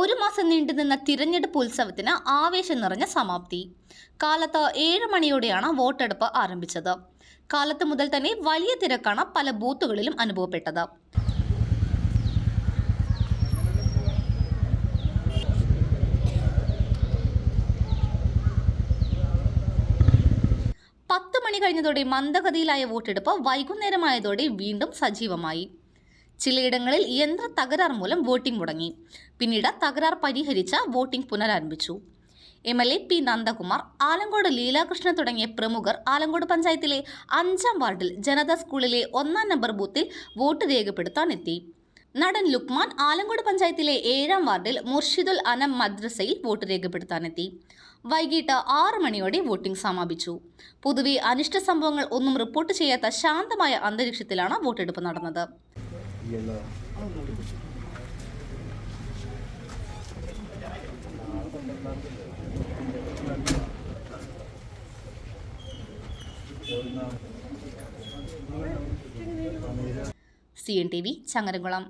ഒരു മാസം നീണ്ടുനിന്ന തിരഞ്ഞെടുപ്പ് ഉത്സവത്തിന് ആവേശം നിറഞ്ഞ സമാപ്തി. കാലത്ത് ഏഴ് മണിയോടെയാണ് വോട്ടെടുപ്പ് ആരംഭിച്ചത്. കാലത്ത് മുതൽ തന്നെ വലിയ തിരക്കാണ് പല ബൂത്തുകളിലും അനുഭവപ്പെട്ടത്. പത്ത് മണി കഴിഞ്ഞതോടെ മന്ദഗതിയിലായ വോട്ടെടുപ്പ് വൈകുന്നേരമായതോടെ വീണ്ടും സജീവമായി. ചിലയിടങ്ങളിൽ യന്ത്ര തകരാർ മൂലം വോട്ടിംഗ് മുടങ്ങി. പിന്നീട് തകരാർ പരിഹരിച്ച വോട്ടിംഗ് പുനരാരംഭിച്ചു. M L A P Nandakumar Alankode Leelakrishnan തുടങ്ങിയ പ്രമുഖർ ആലങ്കോട് പഞ്ചായത്തിലെ അഞ്ചാം വാർഡിൽ ജനതാ സ്കൂളിലെ ഒന്നാം നമ്പർ ബൂത്തിൽ വോട്ട് രേഖപ്പെടുത്താനെത്തി നടൻ ലുക്മാൻ ആലങ്കോട് പഞ്ചായത്തിലെ ഏഴാം വാർഡിൽ മുർഷിദുൽ അനം മദ്രസയിൽ വോട്ട് രേഖപ്പെടുത്താനെത്തി വൈകിട്ട് ആറ് മണിയോടെ വോട്ടിംഗ് സമാപിച്ചു. പൊതുവെ അനിഷ്ട സംഭവങ്ങൾ ഒന്നും റിപ്പോർട്ട് ചെയ്യാത്ത ശാന്തമായ അന്തരീക്ഷത്തിലാണ് വോട്ടെടുപ്പ് നടന്നത്. C N T V Changaramkulam.